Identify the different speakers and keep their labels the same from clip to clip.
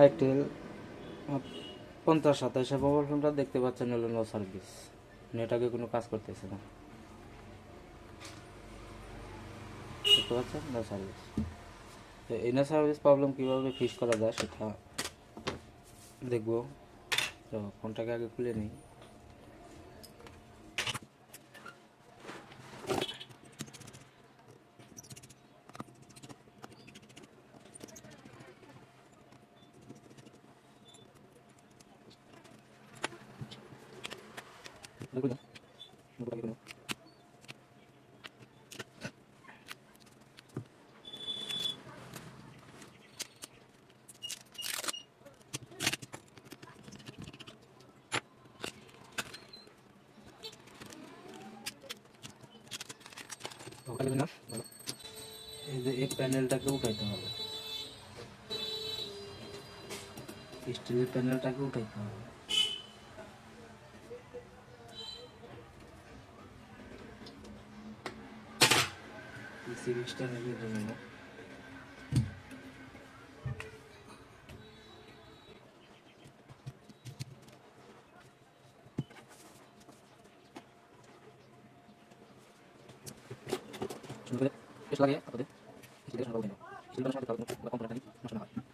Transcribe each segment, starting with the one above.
Speaker 1: Itel পঞ্চাশ সাতাশে mobile ফোনটা দেখতে পাচ্ছেন হলো নো সার্ভিস নেটওয়ার্কে কোনো কাজ করতেছে না। দেখতে পাচ্ছেন? নো সার্ভিস তো এই নো সার্ভিস প্রবলেম কীভাবে ফিক্স করা যায় সেটা দেখব। তো ফোনটাকে আগে খুলে নিই। पैनल टाके उठायचं मला स्टील टाके उठाते সিরিজটা সুন্দর করে পেস্ট লাগিয়ে তারপরে স্টিলের সঙ্গে স্টিলের সঙ্গে লাগানো কম্পোনেন্টটা নষ্ট না হয়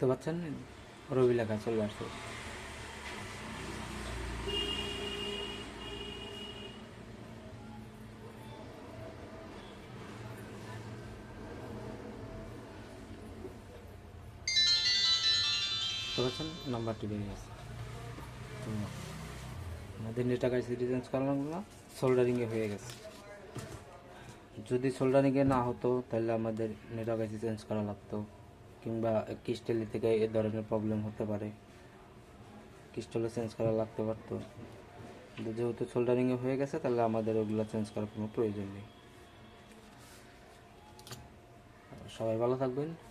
Speaker 1: তো পাচ্ছেন? রবি লেখা চলে আসছে। পাচ্ছেন? নাম্বারটি বেরিয়ে গেছে। আমাদের করালাম সোল্ডারিংয়ে হয়ে গেছে। যদি সোল্ডারিংয়ে না হতো, তাহলে আমাদের নেটওয়ার্ক আইসি চেঞ্জ করা লাগতো। কিংবা ক্রিস্টালি থেকে এ ধরনের প্রবলেম হতে পারে। ক্রিস্টালে চেঞ্জ করা লাগতে পারতো। যেহেতু সোল্ডারিংয়ে হয়ে গেছে, তাহলে আমাদের ওগুলো চেঞ্জ করার কোনো প্রয়োজন নেই। সবাই ভালো থাকবেন।